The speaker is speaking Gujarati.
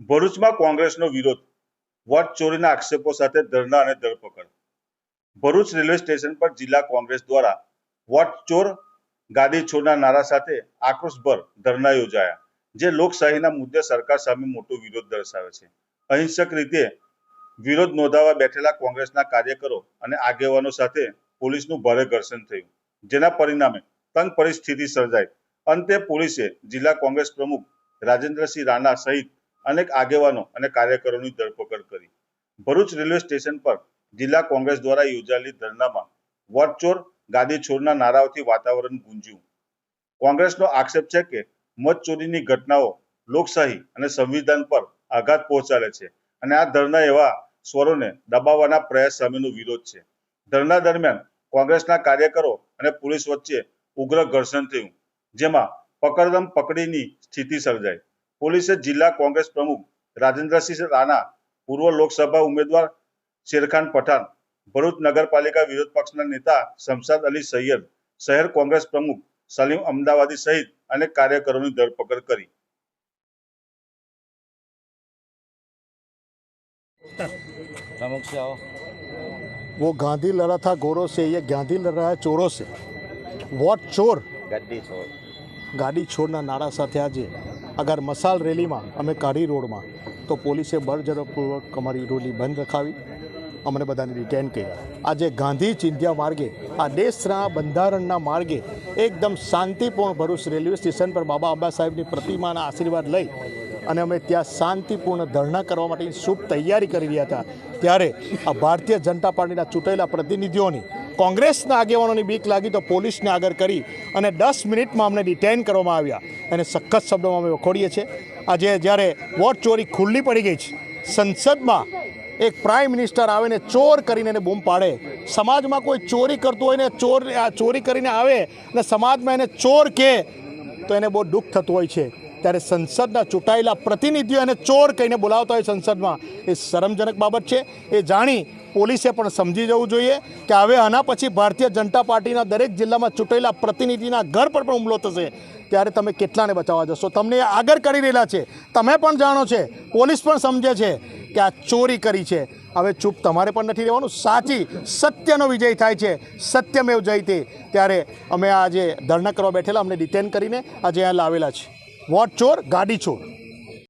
ભરૂચમાં કોંગ્રેસનો વિરોધ, વોટ ચોરીના આક્ષેપો સાથે ધરણા અને ધરપકડ. ભરૂચ રેલવે સ્ટેશન પર જિલ્લા કોંગ્રેસ દ્વારા વોટ ચોર, ગાદી છોડના નારા સાથે આક્રોશભર ધરણા યોજાયા, જે લોકશાહીના મુદ્દે સરકાર સામે મોટો વિરોધ દર્શાવે છે. અહિંસક રીતે વિરોધ નોંધાવવા બેઠેલા કોંગ્રેસના કાર્યકરો અને આગેવાનો સાથે પોલીસનું ભારે ઘર્ષણ થયું, જેના પરિણામે તંગ પરિસ્થિતિ સર્જાઈ. અંતે પોલીસે જિલ્લા કોંગ્રેસ પ્રમુખ રાજેન્દ્રસિંહ રાણા સહિત અનેક આગેવાનો અને કાર્યકરોની ધરપકડ કરી. ભરૂચ રેલવે સ્ટેશન પર જિલ્લા કોંગ્રેસ દ્વારા યોજાયેલી ધરણામાં વટચોર ગાદી છોડના નારાઓથી વાતાવરણ ગુંજ્યું. કોંગ્રેસનો આક્ષેપ છે કે મત ચોરીની ઘટનાઓ લોકશાહી અને સંવિધાન પર આઘાત પહોંચાડે છે અને આ ધરણા એવા સ્વરોને દબાવવાના પ્રયાસ સામેનો વિરોધ છે. ધરણા દરમિયાન કોંગ્રેસના કાર્યકરો અને પોલીસ વચ્ચે ઉગ્ર ઘર્ષણ થયું, જેમાં પકડદમ પકડીની સ્થિતિ સર્જાઈ. પોલીસે જિલ્લા કોંગ્રેસ પ્રમુખ રાજેન્દ્રસિંહ રાણા પૂર્વ લોકસભા ઉમેદવાર શેરખાન પઠાણ ભરૂચ નગરપાલિકા વિરોધ પક્ષના નેતા શમશાદ અલી સૈયદ શહેર કોંગ્રેસ પ્રમુખ સલીમ અમદાવાદી સહિત અનેક કાર્યકરોની ધરપકડ કરી प्रमुख से आओ वो गांधी लड़ा था गोरों से ये गांधी लड़ रहा है ચોરો से વોટ ચોર गद्दी छोड़ ગાડી છોડના નારા સાથે આજે અગર મસાલ રેલીમાં અમે કાઢી રોડમાં, તો પોલીસે બળજરપૂર્વક અમારી રોલી બંધ રખાવી. અમને બધાને રિટેન કર્યા. આજે ગાંધી ચિંધ્યા માર્ગે, આ દેશના બંધારણના માર્ગે એકદમ શાંતિપૂર્ણ ભરૂચ રેલવે સ્ટેશન પર બાબા આંબા સાહેબની પ્રતિમાના આશીર્વાદ લઈ અને અમે ત્યાં શાંતિપૂર્ણ ધરણા કરવા માટેની શુભ તૈયારી કરી રહ્યા હતા. ત્યારે આ ભારતીય જનતા પાર્ટીના ચૂંટાયેલા પ્રતિનિધિઓની કોંગ્રેસના આગેવાનોની બીક લાગી તો પોલીસને આગળ કરી અને દસ મિનિટમાં અમને ડિટેન કરવામાં આવ્યા. અને સખત શબ્દોમાં અમે વખોડીએ છીએ. આજે જ્યારે વોટ ચોરી ખુલ્લી પડી ગઈ છે, સંસદમાં એક પ્રાઇમ મિનિસ્ટર આવે ને ચોર કરીને એને બૂમ પાડે. સમાજમાં કોઈ ચોરી કરતું હોય ને ચોર ચોરી કરીને આવે અને સમાજમાં એને ચોર કહે, તો એને બહુ દુઃખ થતું હોય છે. ત્યારે સંસદના ચૂંટાયેલા પ્રતિનિધિઓ એને ચોર કહીને બોલાવતા હોય સંસદમાં. એ શરમજનક બાબત છે. એ જાણી પોલીસે પણ સમજી જવું જોઈએ કે હવે આના પછી ભારતીય જનતા પાર્ટીના દરેક જિલ્લામાં ચૂંટાયેલા પ્રતિનિધિના ઘર પર પણ હુમલો થશે. ત્યારે તમે કેટલાને બચાવવા જશો? તમને આગળ કરી રહેલા છે. તમે પણ જાણો છે. પોલીસ પણ સમજે છે કે આ ચોરી કરી છે. હવે ચૂપ તમારે પણ નથી રહેવાનું. સાચી, સત્યનો વિજય થાય છે. સત્યમેવ જયતે. ત્યારે અમે આજે ધરણા કરવા બેઠેલા. અમને ડિટેન કરીને આજે અહીંયા લાવેલા છે. વોટ ચોર ગાડી ચોર.